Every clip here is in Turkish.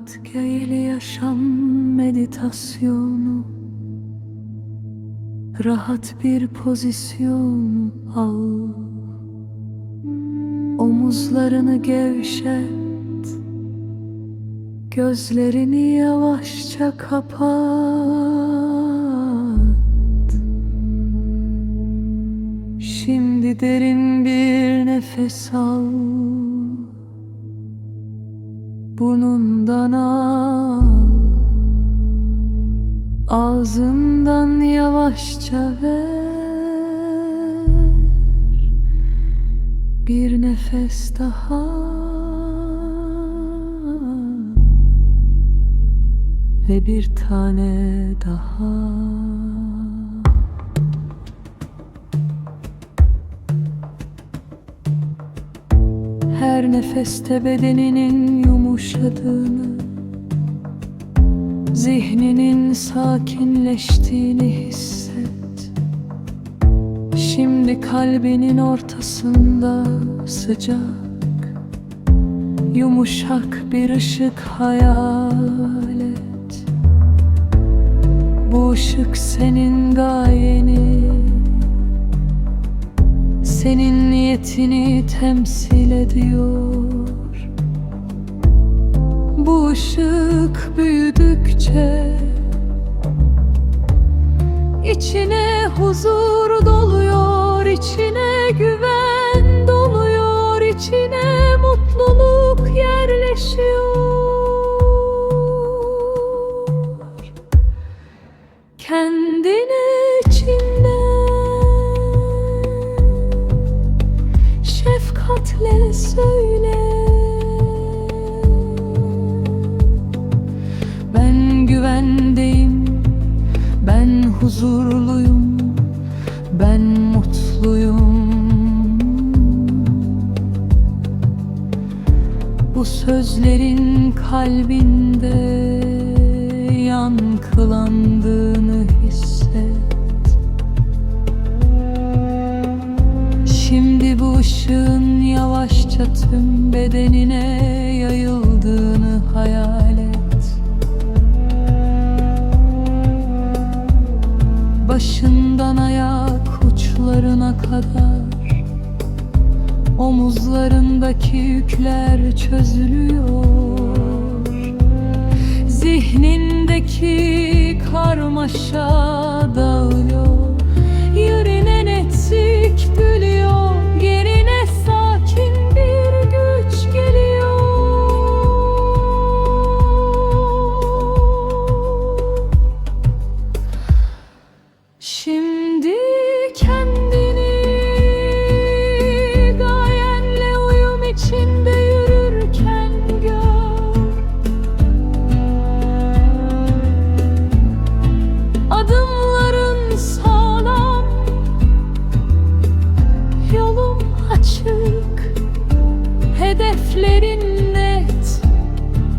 Rahat değil yaşam meditasyonu. Rahat bir pozisyon al. Omuzlarını gevşet. Gözlerini yavaşça kapat. Şimdi derin bir nefes al Burnundan al. Ağzından yavaşça ver. Bir nefes daha. Ve bir tane daha. Her nefeste bedeninin yumuşadığını Zihninin sakinleştiğini hisset. Şimdi kalbinin ortasında sıcak Yumuşak bir ışık hayal et. Bu ışık senin gayeni senin niyetini temsil ediyor ışık büyüdükçe içine huzur doluyor içine güven doluyor içine mutluluk yerleşiyor. Kendine içinde şefkatle söyle güvendeyim, ben huzurluyum, ben mutluyum. Bu sözlerin kalbinde yankılandığını hisset. Şimdi bu ışığın yavaşça tüm bedenine yayıldığını hayal et Başından ayak uçlarına kadar. Omuzlarındaki yükler çözülüyor. Zihnindeki karmaşa dağılıyor Hedeflerin net.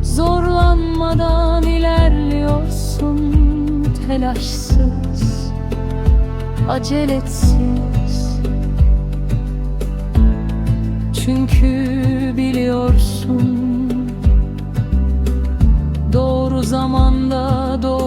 Zorlanmadan ilerliyorsun Telaşsız Aceletsiz. Çünkü biliyorsun Doğru zamanda doğru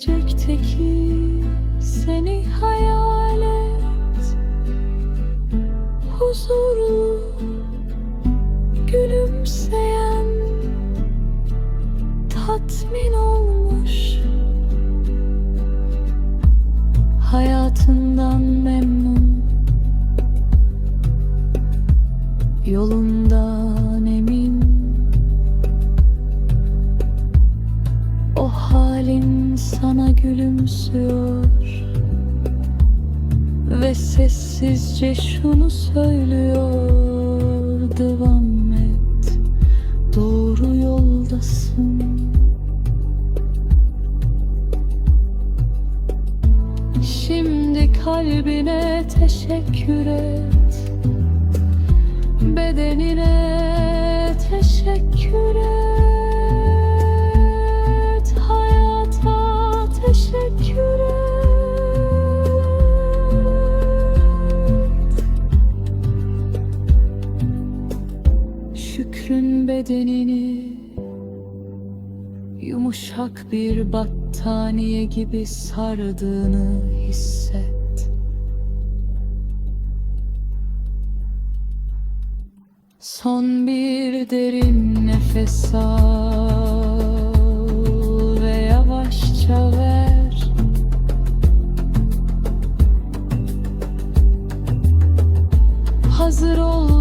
gelecekteki seni hayal et. Huzurlu, gülümseyen, tatmin olmuş gülümsüyor. Ve sessizce şunu söylüyor. Devam et, doğru yoldasın. Şimdi kalbine teşekkür et. Bedenine teşekkür et. Şükrün bedenini Yumuşak bir battaniye gibi sardığını hisset. Son bir derin nefes al ve yavaşça ver. Hazır olduğunda